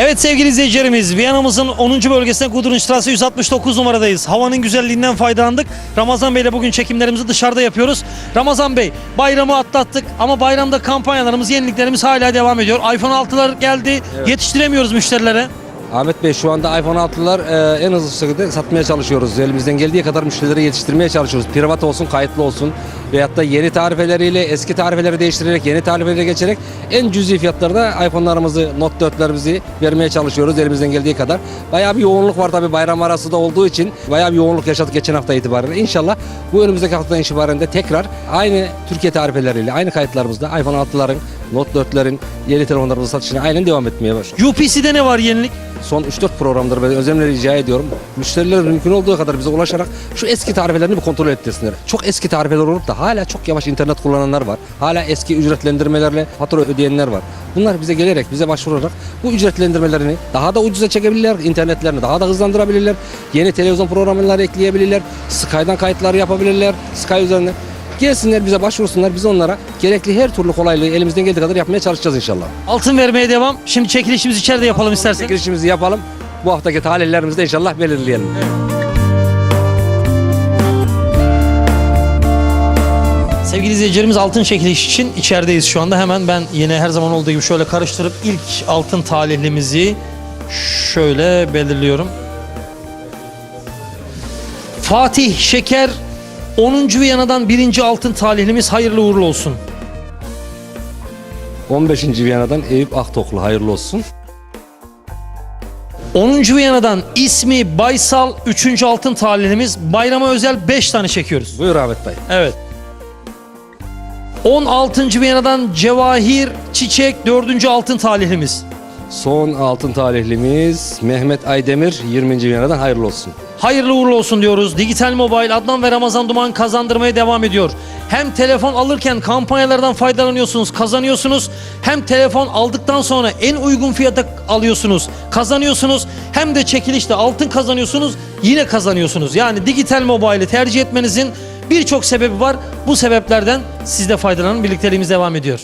Evet sevgili izleyicilerimiz Viyana'mızın 10. bölgesinde Gudrunstrasse 169 numaradayız. Havanın güzelliğinden faydalandık. Ramazan Bey ile bugün çekimlerimizi dışarıda yapıyoruz. Ramazan Bey bayramı atlattık ama bayramda kampanyalarımız, yeniliklerimiz hala devam ediyor. iPhone 6'lar geldi. Yetiştiremiyoruz müşterilere. Ahmet Bey şu anda iPhone 6'lar e, en hızlı şekilde satmaya çalışıyoruz. Elimizden geldiği kadar müşterilere yetiştirmeye çalışıyoruz. Privat olsun, kayıtlı olsun veyahut da yeni tarifeleriyle eski tarifeleri değiştirerek yeni tarifelere geçerek en cüzi fiyatlarda iPhone'larımızı, Note 4'lerimizi vermeye çalışıyoruz elimizden geldiği kadar. Bayağı bir yoğunluk var tabii bayram arası da olduğu için bayağı bir yoğunluk yaşadık geçen hafta itibariyle. İnşallah bu önümüzdeki haftadan itibaren de tekrar aynı Türkiye tarifeleriyle, aynı kayıtlarımızda iPhone 6'ların, Note 4'lerin, yeni telefonlarımızın satışına aynen devam etmeye başlıyor. UPC'de ne var yenilik? Son 3-4 programdır ben özenle rica ediyorum. Müşteriler mümkün olduğu kadar bize ulaşarak şu eski tarifelerini bir kontrol ettirsinler. Çok eski tarifeler olup da hala çok yavaş internet kullananlar var. Hala eski ücretlendirmelerle fatura ödeyenler var. Bunlar bize gelerek, bize başvurarak bu ücretlendirmelerini daha da ucuza çekebilirler, internetlerini daha da hızlandırabilirler. Yeni televizyon programları ekleyebilirler, Sky'dan kayıtlar yapabilirler, Sky üzerinden. Gelsinler bize başvursunlar, biz onlara gerekli her türlü kolaylığı elimizden geldiği kadar yapmaya çalışacağız inşallah. Altın vermeye devam. Şimdi çekilişimizi içeride yapalım istersen. Girişimizi yapalım. Bu haftaki talihlerimizi de inşallah belirleyelim. Sevgili izleyicilerimiz altın çekiliş için içerideyiz şu anda. Hemen ben yine her zaman olduğu gibi şöyle karıştırıp ilk altın talihlimizi şöyle belirliyorum. Fatih Şeker 10. Viyana'dan birinci altın talihlimiz hayırlı uğurlu olsun. 15. Viyana'dan Eyüp Aktoklu hayırlı olsun. 10. Viyana'dan ismi Baysal 3. altın talihlimiz bayrama özel 5 tane çekiyoruz. Buyur Ahmet Bey. Evet. 16. Viyana'dan Cevahir Çiçek 4. altın talihlimiz. Son altın talihlimiz Mehmet Aydemir 20. Viyana'dan hayırlı olsun. Hayırlı uğurlu olsun diyoruz. Dijital Mobile Adnan ve Ramazan Duman kazandırmaya devam ediyor. Hem telefon alırken kampanyalardan faydalanıyorsunuz, kazanıyorsunuz. Hem telefon aldıktan sonra en uygun fiyata alıyorsunuz, kazanıyorsunuz. Hem de çekilişte altın kazanıyorsunuz, yine kazanıyorsunuz. Yani Dijital Mobile'i tercih etmenizin birçok sebebi var. Bu sebeplerden siz de faydalanın. Birlikteliğimiz devam ediyor.